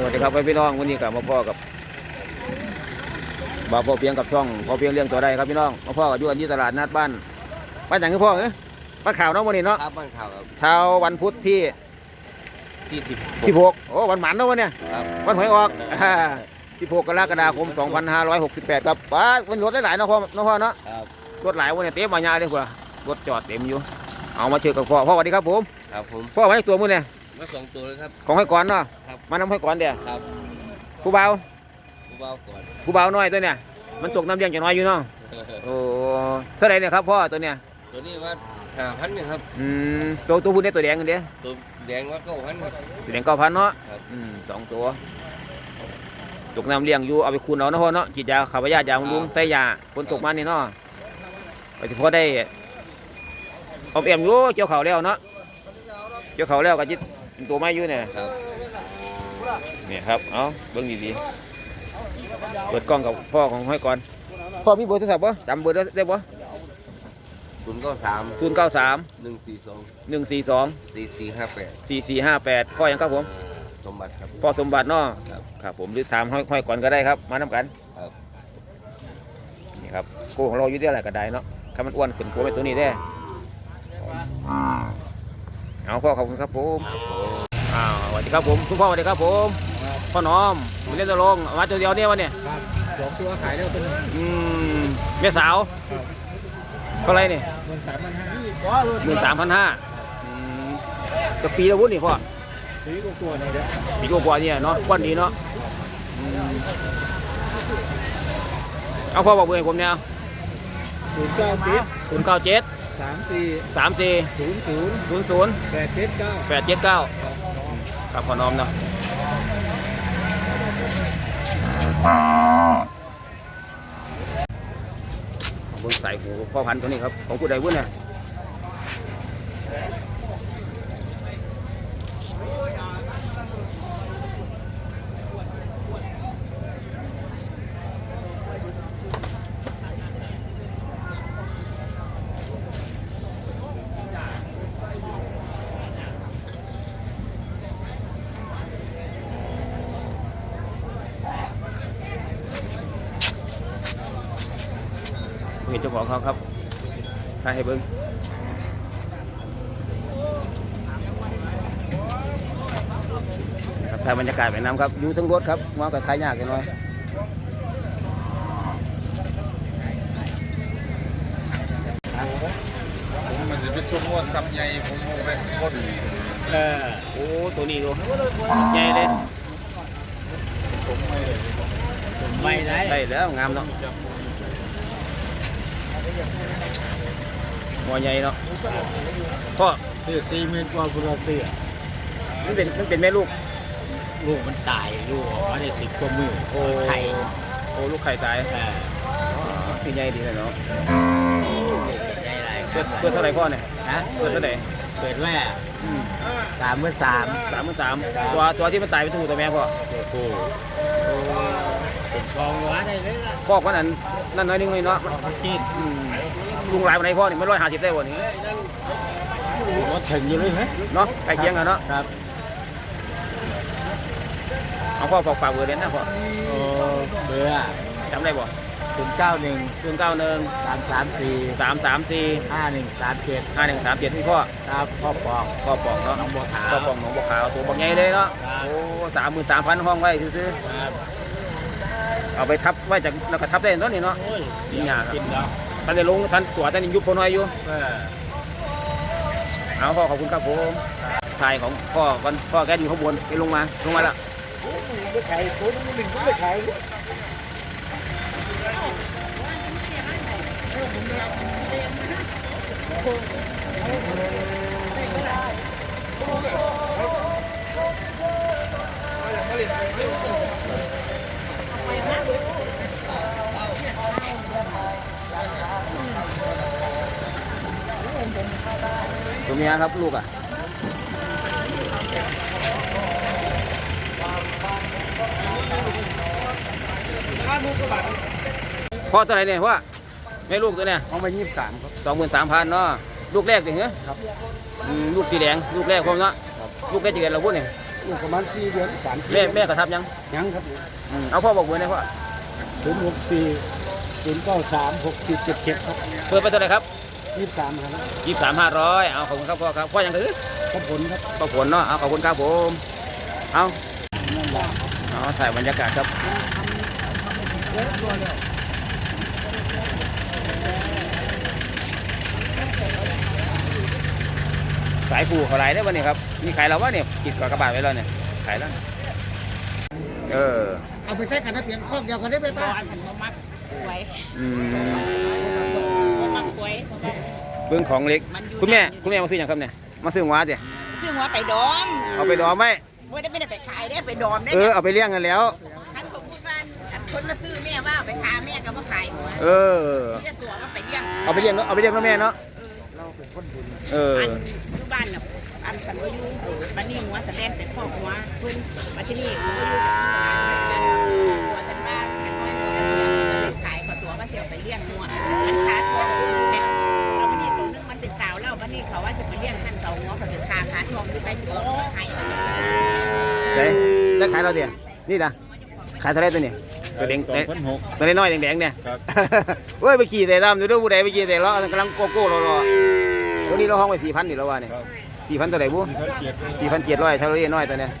สวัสดีครับพี่น้องวันนี้กับมาพ่อกับบ่าวพ่อเพียงกับช่องพ่อเพียงเลี้ยงตัวได้ครับพี่น้องมาพ่อกับอยู่กันที่ตลาดนัดบ้านบ้านอย่างที่พ่อเอ้ยบ้านข่าวเนาะวันนี้เนาะครับบ้านข่าวครับเช้าวันพุธที่ที่สิบ16โอ้วันหมันเนาะวันเนี้ยครับวันหวยออก16กรกฎาคม2568ครับป้าวันรถหลายๆเนาะพ่อเนาะพ่อเนาะครับรถหลายวันเนี่ยเต็มมาญาเลยกว่ารถจอดเต็มอยู่ เอามาเชิญกับพ่อพ่อสวัสดีครับผมครับผมพ่อไว้ตัวมือเนี่ย มาสองตัวเลยครับ ของให้ก่อนเนาะครับ มานำให้ก่อนเดี๋ยวครับผู้เบาผู้เบาก่อนผู้เบาน้อยตัวเนี่ยมันตกน้ำเลี้ยงจะน้อยอยู่เนาะโอ้เท่าไหรเนี่ยครับพ่อตัวเนี่ยตัวนี้ว่าห้าพันเนี่ยครับอืมตัวตัวผู้เนี่ยตัวแดงกันเดียวตัวแดงว่าเก้าพันครับ ตัวแดงเก้าพันเนาะครับอืมสองตัว ตกน้ำเลี้ยงอยู่เอาไปคูณเอาเนาะพ่อเนาะฉีดยาขับยายาบำรุงใส่ยาฝนตกมานี่เนาะไปที่พ่อได้เอาเอ็มอยู่เกี่ยวเขาวแล้วเนาะเกี่ยวเขาวแล้วก็จิ ตตัวไม้อยู่เนี่ยครับเนี่ยครับเอาเบิ้งดีๆเปิดกล้องกับพ่อของห้อยก่อนพ่อมีเบอร์โทรศัพท์ปะจำเบอร์ได้ได้ปะศูนย์เก้าสามศูนย์เก้าสามหนึ่งสี่สองหนึ่งสี่สองสี่สี่ห้าแปดสี่สี่ห้าแปดพ่อยังครับผมสมบัติครับพ่อสมบัติเนาะครับครับผมหรือถามห้อยห้อยก่อนก็ได้ครับ มาน้ำกันครับนี่ครับโกของเราอยู่ได้อะไรก็ได้เนาะถ้ามันอ้วนขึ้นโกไปตัวนี้ได้ เอาพ่อขอบคุณครับผมครับผมอ้าวสวัสดีครับผมคุณพ่อสวัสดีครับผมพ่อน้อมมาเล่นตะลงมาตัวเดียวเนี่ยวันเนี่ยครับสองตัวขายแล้วตัวหนึงอืมแม่สาวเท่าไหรเนี่ยเงินสามพันห้าหมื่นสามพันห้าจะปีละวุ้นนี่พ่อซื้อกตัวหนึงเด้อปีกว่าๆเนี่ยเนาะก้อนดีเนาะอืมเอาพ่อบอกเบอร์ให้ผมเนี่ยศูนย์เก้าเจ็ดศูนย์เก้าเจ็ด สามสี่สามสี่ศูนย์ศูนย์ศูนย์ศูนย์แปดเจ็ดเก้าแปดเจ็ดเก้าครับพ่อน้อมเนาะขอบคุณใส่หูพ่อพันธุ์ตัวนี้ครับ ของผู้ใดวุ้นเนี่ย ของเขาครับถ่ายให้เบิ้งครับถ่ายบรรยากาศไปน้ำครับอยู่ทั้งรถครับมองกับถ่ายยากกันหน่อยผมมันจะไปชุ่มว่าซับใหญ่ผมเอาไปพอดีเออโอ้ตัวนี้ดูใหญ่เลยผมไม่ได้ไม่ได้ได้แล้วงามเนาะ หัวใหญ่เนาะพ่อซื้อสี่หมื่นกว่าคุณเราซื้อมันเป็นมันเป็นแม่ลูก ลูกมันตายลูกออกมาได้สิบกว่ามือโอ้ ไข่โอ้ลูกไข่ตายเออพี่ใหญ่ดีเลยเนาะลูกใหญ่ไรเปิดเปิดเท่าไหร่พ่อเนี่ยนะเปิดเท่าไหร่เปิดแม่สามหมื่นสามสามหมื่นสามตัวตัวที่มันตายเป็นตัวตัวแม่พ่อโอ้โหเป็ นกองหัวได้เลยล่ะพ่อคนนั้นนั่นน้อยนึงเลยเนาะเขาจีนอืมลุงหลายวันไหนพ่อนี่ไม่ร้อยห้าสิบได้วันนี้รถถึงอยู่เลยฮะเนาะใกล้เคียงกันเนาะครับเอาพ่อฝากฝากเบอร์เรียนนะพ่อโอ้เบื่อจำได้บ่ศูนย์เก้าหนึ่งศูนย์เก้าหนึ่งสามสามสี่สามสามสี่ห้าหนึ่งสามเจ็ดห้าหนึ่งสามเจ็ดพี่พ่อครับพ่อปอกพ่อปองเนาะน้องบัวขาวพ่อปองหนองบัวขาวตัวบักใหญ่เลยเนาะครับโอ้สามหมื่นสามพันห้องไว้ซื้อครับๆ เอาไปทับไว้จากแล้วก็ทับได้เนาะนี่เนาะโอ้ยกินยาครับ กินแล้วท่านได้ลงท่านตัวท่านยังยุบพอน้อยอยู่ เออเอาพ่อขอบคุณครับผมชายของพ่อก่อนพ่อแกอยู่ข้างบนไปลงมาลงมาแล้วไม่ขายคนหนึ่งก็ไม่ขาย ตัวเมียครับลูกอะพ่อเท่าไหร่เนี่ยพ่อแม่ลูกตัวเนี่ยเอาไปยี่สิบสามครับสองหมื่นสามพันเนาะลูกแรกถึงเหรอครับอืมลูกสีแดง ลูกแรกผมเนาะลูกแรกจะเกิดเราพูดเนี่ย ลลูกประมาณ4เดือน3 4แม่แม่กระทับยังยังครับอืมเอาพ่อบอกเบอร์หนะพ่อ064 093 6477ครับเปิดไปเท่าไหร่ครับ23ครับยี่สามห้าร้อยเอาขอบคุณครับพ่อครับพ่อยังถือครับผลครับพ่อผลเนาะเอาขอบคุณครับผมเอาเอาถ่ายบรรยากาศครับสายผูเขาไหลได้ป่ะเนี่ยครับ มีขายเราวะเนี่ยจิตกว่ากระบาดไว้แล้วเนี่ยขายแล้ว เออ เอาไปใส่กันนะเพียงข้องเดียวกันได้ไหมป้าอืมมักกล้วยเบื้องของเล็กคุณแม่ คุณแม่มาซื้ออย่างครับเนี่ย มาซื้อหวาเดี๋ยซึ่งว่าไปดอมเอาไปดอมไหมไม่ได้ไม่ได้ไปขายได้ไปดอมได้เออ เอาไปเลี้ยงกันแล้วท่านสมมติว่าคนมาซื้อแม่ว่าไปขายแม่ก็มาขายหัวเออที่จะตัวว่าไปเลี้ยงเอาไปเลี้ยงเนาะ เอาไปเลี้ยงเนาะแม่เนาะ เอออันอยู่บ้านน่ะ อันสันว่าอยู่บ้านนี้หัวแสดงเป็นพ่อหัวเพิ่นมาที่นี่หัวอยู่กันตัวฉันบ้านฉันว่าหัวเสียเลยขายขอตัวก็เสียไปเลี้ยงหัวอันค้าทองเราวันนี้ตัวนึงมันติดสาวแล้ววันนี้เขาว่าจะไปเลี้ยงท่านเก่าหัวเขาจะคาค้าทองที่ไปตัวขายวันนี้ได้ได้ขายเราเดี๋ยวนี่นะขายเท่าไหรตัวนี้ตัวเด้งสองพันหกตัวน้อยๆแดงๆเนี่ยครับเฮ้ยไปขี่แต่ดำดูดูผู้ใดไปขี่แต่ล้อกำลังโกโก้รอรอตัวนี้เราห้องไปสี่พันนี่แล้ววะเนี่ยครับ สี่พันตัวไหนบุที่เขาเกียรติสี่พันเจ็ดร้อยเท่าไรน้อยตัวเนี้ย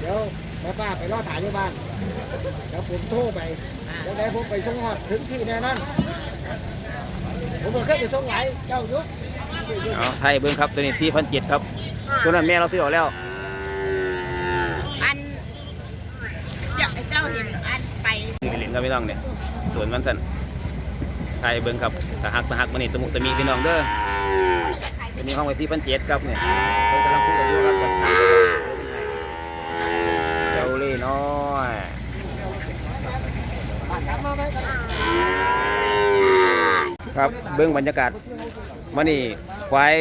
เดี๋ยวแม่ป้าไปรอถ่ายที่บ้านเดี๋ยวผมโทรไปเดี๋ยวได้ผมไปส่งหอดถึงที่แน่นอนผมก็เคยไปส่งหลายเจ้าอยู่เอาไทยเบิ้งครับตัวนี้สี่พันเจ็ดครับตัวนั้นแม่เราซื้อออกแล้วอันเจ้าเจ้าเห็นอัน ไปซื้อไปเล่นก็ไม่ต้องเนี่ยสวนมันสันไทยเบิ้งครับตะหักตะหักมันนี่ตะมุตะมีพี่น้องเด้อตัวนี้ห้องไว้สี่พันเจ็ดครับเนี่ยเพิ่นกำลังพูดกันอยู่ครับเจ้าเล่น้อยครับเบิ้งบรรยากาศมันนี่ควาย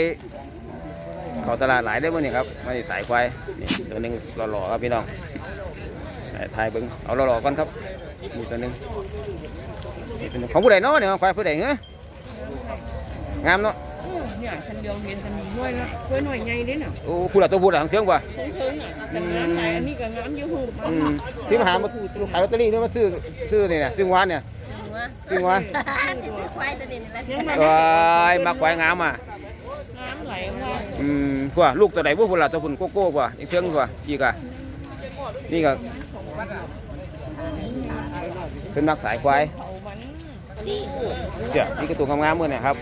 เขาตลาดหลายได้อมื่อนี่ครับมันนี่สายควายนี่ตัวหนึงหล่อๆครับพี่น้องถ่ายเบิ้งเอาหล่อๆก่อนครับ นี่ตัวหนึงนี่ตัวหนึงของผู้ใดเนาะเนี่ยควายผู้ใดเงี้ยงามเนาะเนี่ยฉันเดียวเห็นกันด้วยนะด้วยหน่อยไงเด้น่ะโอ้ผู้หลักตัวผู้หลักทางเทืองกว่าเพิ่งๆอะกันงานไหนอันนี้ก็งานอยู่หูอืมที่มาหามาขายลอตเตอรี่เนี่ยมาซื้อซื้อนี่เนี่ยซื้อวานเนี่ยซื้อวานซื้อควายตัวนี้แล้วควายมักควายงามอะน้ำไหลมาอืมพวกลูกตัวไหนพวกผู้หลักตัวพุ่นโกโก้กว่าอีกเทืองกว่าอีกอะนี่ก็ เป็นมักสายควายเขามันเดี๋ยวนี่ก็ตัวงามๆมือเนี่ยครับ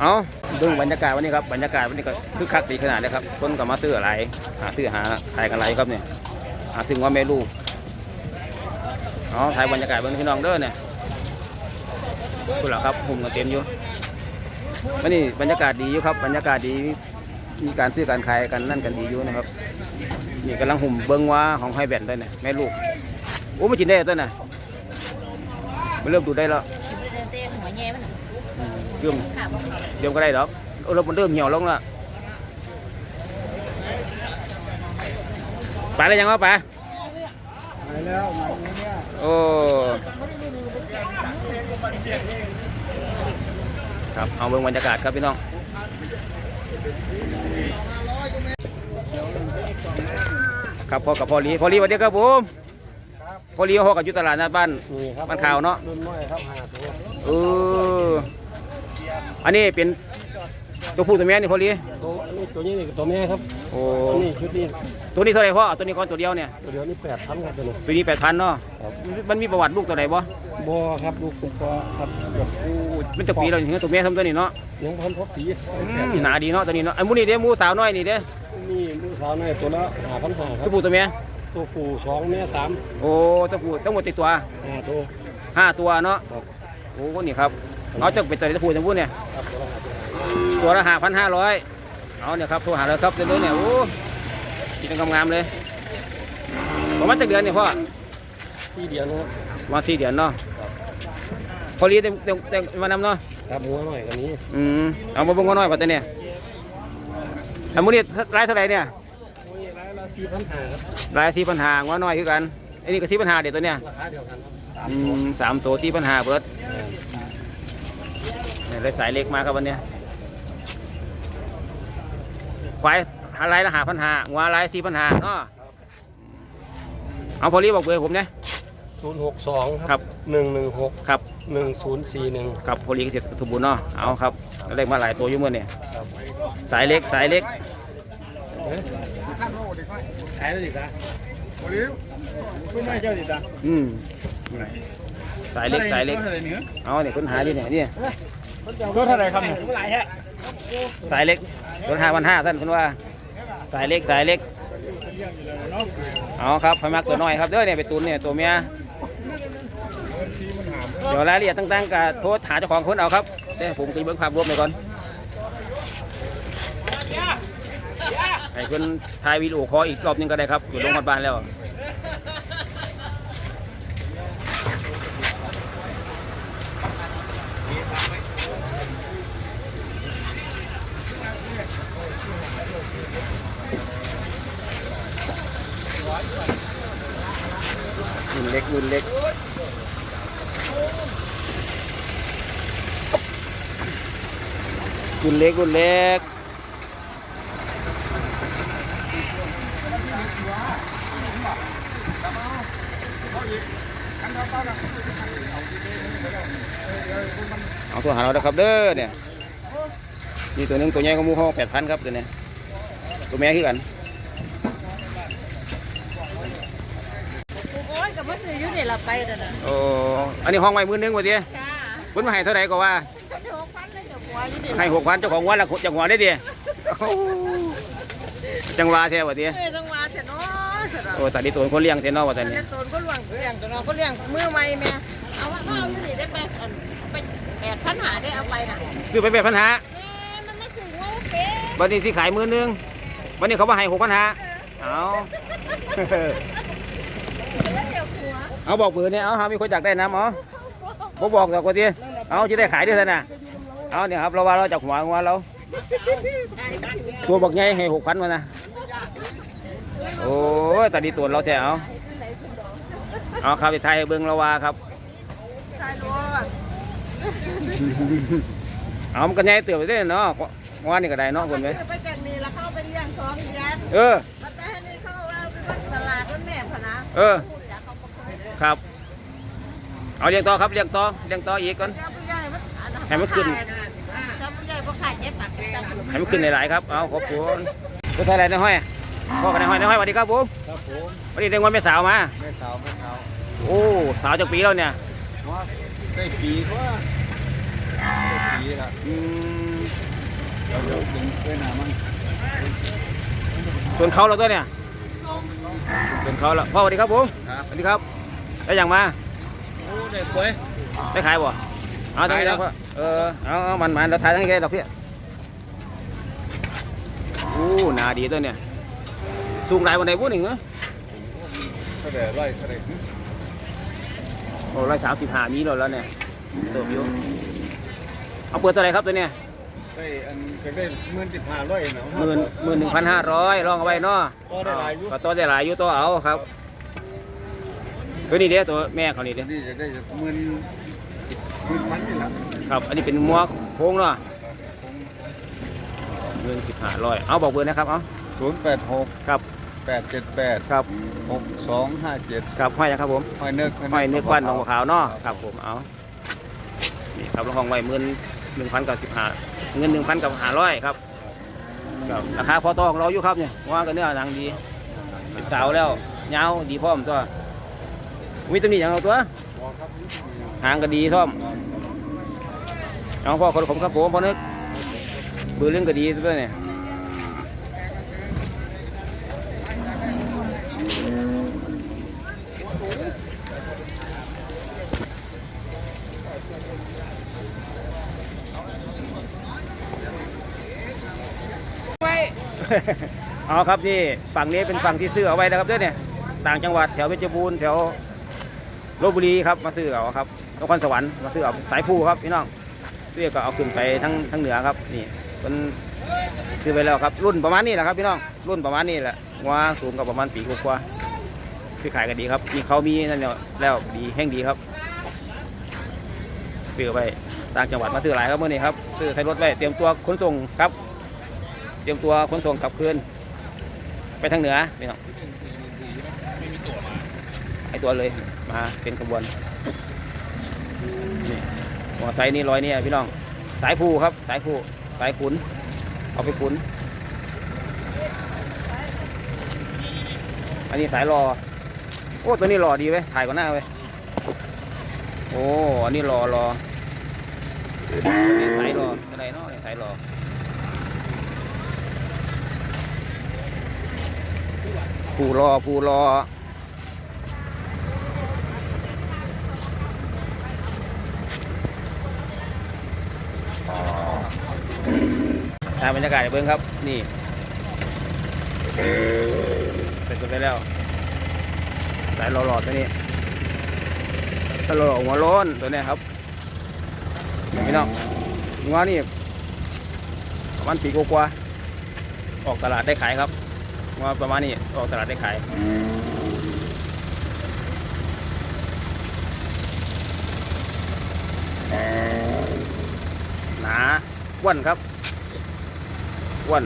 เอาดูบรรยากาศวันนี้ครับบรรยากาศวันนี้ก็คึกคักดีขนาดเลยครับคนก็มาซื้ออะไรหาซื้อหาขายกันอะไรครับเนี่ยหาซื้อว่าแม่ลูกเอาถ่ายบรรยากาศบนพี่น้องเด้อเนี่ยพูดแล้วครับหุ่มกันเต็มอยู่วันนี้บรรยากาศดีอยู่ครับบรรยากาศดี มีการซื้อการขายกันนั่นกันดีอยู่นะครับนี่กำลังหุ่มเบิ้งว่าของไฮแบนด้วยเนี่ยแม่ลูกโอ้ไม่กินได้ตัวน่ะมันเริ่มดูดได้แล้วเต้หัวแง่มันอืมเริ่มขาบ่เดี๋ยวก็ได้ดอกเออเรามันเริ่มเหี่ยวลงแล้วไปแล้วยังวะไปไปแล้วมาเนี่ยโอ้ครับเอาเบิ้งบรรยากาศครับพี่น้อง ครับพ่อกับพ่อลีพ่อลีสวัสดีครับผมพ่อลีเขากับยุตลาดนัดบ้านบ้านข่าวเนาะรุ่นน้อยครับหาตัวเอออันนี้เป็น ตัวผู้ตัวแม่นี่พอลีตัวนี้ตัวนี้นี่ตัวแม่ครับโอ้ตัวนี้ชุดนี้ตัวนี้เท่าไหร่พ่อเอาตัวนี้ก่อนตัวเดียวเนี่ยตัวเดียวนี่แปดพันครับตัวนี้ตัวนี้แปดพันเนาะครับมันมีประวัติลูกตัวไหนบ่บอครับลูกตุ๊กตาครับแบบโอ้มันจะปีเราถึงตัวแม่ทำตัวนี้เนาะยังพันพบผีอืมหนาดีเนาะตัวนี้เนาะไอ้หมูนี่เด้หมูสาวน้อยนี่เด้นี่ลูกสาวน้อยตัวละหาพันห้าครัตับวผู้ตัวแม่ตัวผู้สองแม่สามโอ้ตัวผู้ทั้งหมดติดตัวห้าตัวห้าตัวเนาะครับโอ้คนนี้ครับเอาจะเป็นตัวตัวผู้ตัวผู้เนี่ยครับ ตัวละห้าตัวตัวละห้าพันห้าร้อยเอาเนี่ยครับโทรหาเลยครับเรื่อยๆเนี่ยโอ้กินงามๆเลยประมาณจักเดือนเนี่ยพ่อสี่เดียวนะครับมาสี่เดือนเนาะพอรีเต็มเต็มเต็มมานำเนาะครับหัวหน่อยกันนี้อืมเอามาเบิ่งกันหน่อยปัตตานีอันมูนี่รายเท่าไหร่เนี่ยโอ้ยรายละสี่พันห้าครับรายสี่ปัญหางัวน้อยคือกันไอ้นี่ก็สี่ปัญหาเด็ดตัวเนี้ยราคาเดียวกันครับอืมสามตัวสี่ปัญหาเบิร์ดเนี่ยได้สายเล็กมาครับวันเนี้ย ควายอะไรละหาปัญหางัวอะไรสี่ปัญหาเนาะเอาพอรีบอกเบอร์ผมเนี่ยศูนย์หกสองครับหนึ่งหนึ่งหกครับหนึ่งศูนย์สี่หนึ่งกับพอรีเกษตรสมบูรณ์เนาะเอาครับเล็กมาหลายตัวอยู่เมื่อเนี่ยสายเล็กสายเล็กขายแล้วดิตาคุณไม่เจ้าดิตาอืมสายเล็กสายเล็กเท่าไหร่เนื้อเอาเนี่ยค้นหาดิเนี่ยเนี่ยตัวเท่าไหร่ครับเนี่ยสายเล็ก รถห้าพันห้าท่านคุณว่า สายเล็กสายเล็ก เอาครับพมักตัวน้อยครับเด้อเนี่ยไปตุนเนี่ยตัวเมียเดี๋ยวรายละเอียดต่างๆกับโทษหาเจ้าของคนเอาครับเดี๋ยวผมจะเบิ้งภาพรวมไปก่อนให้คนถ่ายวีดีโอคออีกรอบหนึงก็ได้ครับอยู่โรงพยาบาลแล้ว รุ่นเล็กรุ่นเล็กรุ่น เล็กรุ่นเล็กเอาตัวหาเราเด้อครับเด้อเนี่ยนี่ตัวหนึงตัวใหญ่ก็มูห้องแปดพันครับตัวเนี้ยตัวแม่คือกันโอ้ยกับพ่อซื้ออยู่นี่ละไปแล้วนะโอ้อันนี้ห้องไว้มือนึงวะทีจ้าคุณมาให้เท่าไหร่ก็ว่า หัวอยู่นี่ให้หกพันเจ้าของวันละจังหวะได้ดีจังหวะแท้วะทีเอ้ยจังหวะเสร็จเนาะเสร็จแล้วโอ้ตอนนี้ตัวคนเลี้ยงเท่นอวะตอนอันนี้นี้ตนก็เลี้ยงเลี้ยงตัวน้องก็เลี้ยงมือใหม่แม่เอาว่าเอาอยู่นี่ได้ไปอันไปแปดพันหาได้เอาไปน่ะซื้อไปเป็นปัญหาแม่มันไม่ถึงว่าเป๊ะวันนี้ที่ขายมือนึงวันนี้เขามาให้หกพันหาเอาแล้วเดี๋ยวหัวเอาบอกเปืนเนี่ยเอาหามีคนอยากได้น้ำอ๋อบ่บอกดอกว่าทีเอาจะได้ขายด้วยท่านน่ะ เอาเนี่ยครับเราว่าเราจากหัวหัวเราตัวบักใหญ่ให้หกพันมานะโอ้ยตอนนี้ตัวเราแท้เอาเอาครับไปไทยให้เบิ้งเราว่าครับตายรถเอามันก็ใหญ่เติบไปได้เนาะว่านี่ก็ได้เนาะคนไหมไปจากนี่แล้วเข้าไปเลี้ยงสองเดือนเออมาแต่ให้นี่เขาเอาไปวัดตลาดวันแม่พะนะเออพูดจากเขาก็เคยครับ เอาเลี้ยงต่อครับเลี้ยงต่อเลี้ยงต่ออีกก่อนเจ้าผู้ใหญ่มันอันนั้นให้มันขึ้น ให้มันขึ้นหลายๆครับ เอาขอบคุณก็ใช่อะไรในห้อยพ่อกันในห้อยในห้อยสวัสดีครับผมครับผมวันนี้เด็กวันแม่สาวมา แม่สาวแม่สาวโอ้ สาวจากปีแล้วเนี่ยว่าได้ปีกว่าได้ปีละอืมเราจะเป็นเพื่อนหนามันส่วนเขาเราตัวเนี่ยส่วนเขาแล้วพ่อสวัสดีครับผมครับสวัสดีครับได้อย่างมาโอ้เด็กป่วยได้ขายบ่เอาตรงนี้ขายแล้แล้ววเออเอาเอามันมันเราถ่ายทั้งนี้ดอกพี่ โอ้หนาดีตัวเนี่ย สูงหลายวันไหนพูดหนึ่งเหรอเท่าไหร่ร้อยเท่าไหร่โอ้ร้อยสามสิบห้ามีแล้วแล้วเนี่ยเติบอยู่เอาเปิดเท่าไหรครับตัวเนี่ยได้อันก็ได้หมื่นสิบห้าร้อยเนาะหมื่นหมื่นหนึ่งพันห้าร้อยลองเอาไว้เนาะก็ได้หลายอยู่ก็ตัวได้หลายอยู่ตัวเอาครับตัวนี้เด้อตัวแม่เขานี่เด้อนี่จะได้หมื่นหมื่นพันนี่แหละครับ อันนี้เป็นมัวโค้งเนาะ หมื่นสิบห้าร้อยเอาบอกเบอร์นะครับเอาศูนย์แปดหกครับ แปดเจ็ดแปดครับ หกสองห้าเจ็ดครับห้อยนะครับผมห้อยนึกห้อยนึกวันหนองบัวขาวเนาะครับผมเอานี่ครับเราห้องไว้หมื่นหนึ่งพันกับสิบห้าเงินหนึ่งพันกับห้าร้อยครับครับราคาพอต่อของเราอยู่ครับเนี่ยว่ากันเนื้อหนังดีเป็นสาวแล้วยาวดีพร้อมตัวมีตัวนี้อย่างเอาตัวหางก็ดีท่อมเอาพ่อคนผมครับผมพ่อนึก บือเรื่องก็ดีตัวเนี่ยเอาครับนี่ฝั่งนี้เป็นฝั่งที่ซื้อเอาไว้นะครับเด้วยเนี่ยต่างจังหวัดแถวเพชรบูรณ์แถวลบบุรีครับมาซื้อเอาครับนครสวรรค์มาซื้อเอาสายผู้ครับพี่น้องซื้อก็เอาขึ้นไปทั้งทั้งเหนือครับนี่ เป็นซื้อไปแล้วครับ รุ่นประมาณนี้แหละครับพี่น้องรุ่นประมาณนี้แหละว่าสูงกับประมาณปีกว่าๆคือขายกันดีครับมีเขามีนั่นแล้วแล้วดีแห้งดีครับซื้อไปต่างจังหวัดมาซื้อหลายครับเมื่อนี้ครับซื้อใส่รถไว้เตรียมตัวขนส่งครับ เตรียมตัวขนส่งกลับคืนไปทางเหนือนี่เนาะไอตัวเลยมาเป็นขบวนนี่หัวไซนี่ร้อยเนี่ยพี่น้องสายภูครับสายภู สายขุน เอาไปขุน อันนี้สายรอ โอ้ ตัวนี้รอดีเว้ย ถ่ายก่อนหน้าเว้ย โอ้ อันนี้รอรอสายรออะไรเนาะสายรอผู้รอผู้รอ ถ่ายบรรยากาศเบิ้งครับ นี่เสร็จไปแล้ว สายหล่อๆตัวนี้ถ้าหล่อหัวโล้นตัวเนี้ยครับเห็นพี่น้องหัวนี่ประมาณปีกว่าออกตลาดได้ขายครับหัวประมาณนี้ออกตลาดได้ขายหนาอ้วนครับ อ้วน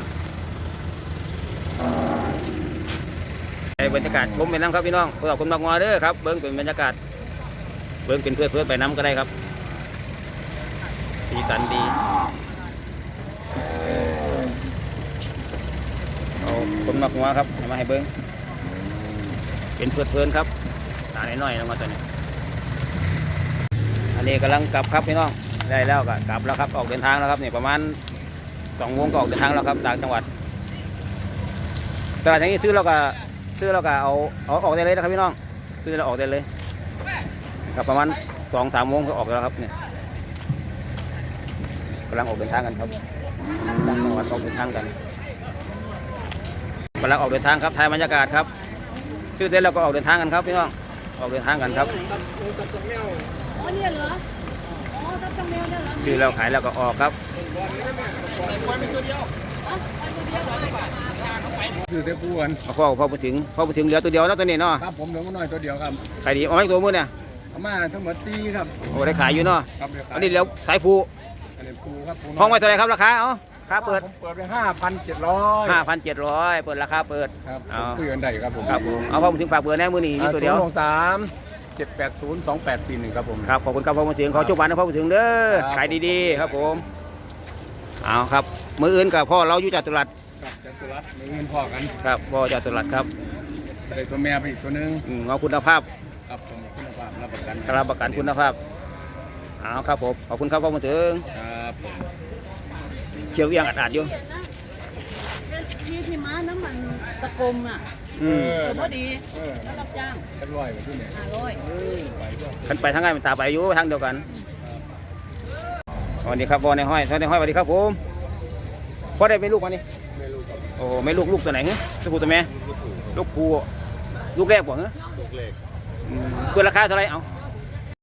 ในบรรยากาศชมไปน้ำครับพี่น้องพวกเราคนมักงัวเด้อครับ เบิ้งเป็นบรรยากาศ เบิ้งเป็นเพื่อนเพื่อนไปน้ำก็ได้ครับสีสันดีเอาคนมักงัวครับมาให้เบิ้งเป็นเพื่อนเพื่อนครับตาหน่อยๆลงมาตัวนี้ อันนี้กำลังกลับครับพี่น้องได้แล้วก็กลับแล้วครับออกเดินทางแล้วครับนี่ประมาณ สองโมงก็ออกเดินทางแล้วครับต่างจังหวัดตลาดอย่างนี้ซื้อแล้วก็ซื้อแล้วก็เอาเอาออกได้เลยนะครับพี่น้อง ซื้อแล้วออกได้เลยครับประมาณสองสามโมงก็ออกแล้วครับเนี่ยกำลังออกเดินทางกันครับต่างจังหวัดออกเดินทางกันกำลังออกเดินทางครับถ่ายบรรยากาศครับ ซื้อได้แล้วก็ออกเดินทางกันครับพี่น้องออกเดินทางกันครับอ๋อเนี่ยเหรออ๋อซื้อแล้วขายแล้วก็ออกครับ คือเตปูกันเอาพ่อพ่อไปถึงพ่อไปถึงเหลือตัวเดียวแล้วตัวนี้เนาะครับผมเหลือมาหน่อยตัวเดียวครับขายดีเอาไว้ตัวมือเนี่ยเอามาทั้งหมดสี่ครับโอ้ได้ขายอยู่เนาะครับเดี๋ยวอันนี้เหลือสายผูอันนี้ปูครับปูห้องไว้เท่าไหรครับราคาเอาค่าเปิดผมเปิดไปห้าพันเจ็ดร้อย5,700เปิดราคาเปิดครับเอาคุยกันได้ครับผมครับผมเอาพ่อมาถึงฝากเบอร์แน่มือนี้มีตัวเดียวสามเจ็ดแปดศูนย์สองแปดสี่หนึ่งครับผม ครับ ขอบคุณครับพ่อมาถึงขอจุบานนะพ่อมาถึงเด้อครับขายดีๆ ครับผม เอาครับ มืออื่นกับพ่อเราอยู่จัตุรัสครับจัตุรัสมีเงินพอกันครับพ่อจัตุรัสครับได้ตัวแม่ไปอีกตัวหนึงอืมเอาคุณภาพครับผมคุณภาพรับประกันรับประกันคุณภาพเอาครับผมขอบคุณครับพ่อมาถึงครับผมเชียวเอียงอัดๆอยู่ที่ที่ม้าน้ำมันตะกรมอะอืมแต่พอดีเออแล้วรับจ้างกันร้อยกว่าที่เนี่ยห้าร้อยขันไปทางไงมันตาไปอยู่ทางเดียวกัน สวัสดีครับบอในห้อยสวัสดีห้อยสวัสดีครับผมพ่อได้เป็นลูกมานี่ไม่รู้ครับโอ้ไม่ลูกลูกตัวไหนเงี้ยลูกผู้ตัวแม่ลูกผู้ลูกแรกบ่เงี้ยลูกเล็กอืมเปิดราคาเท่าไหรเอา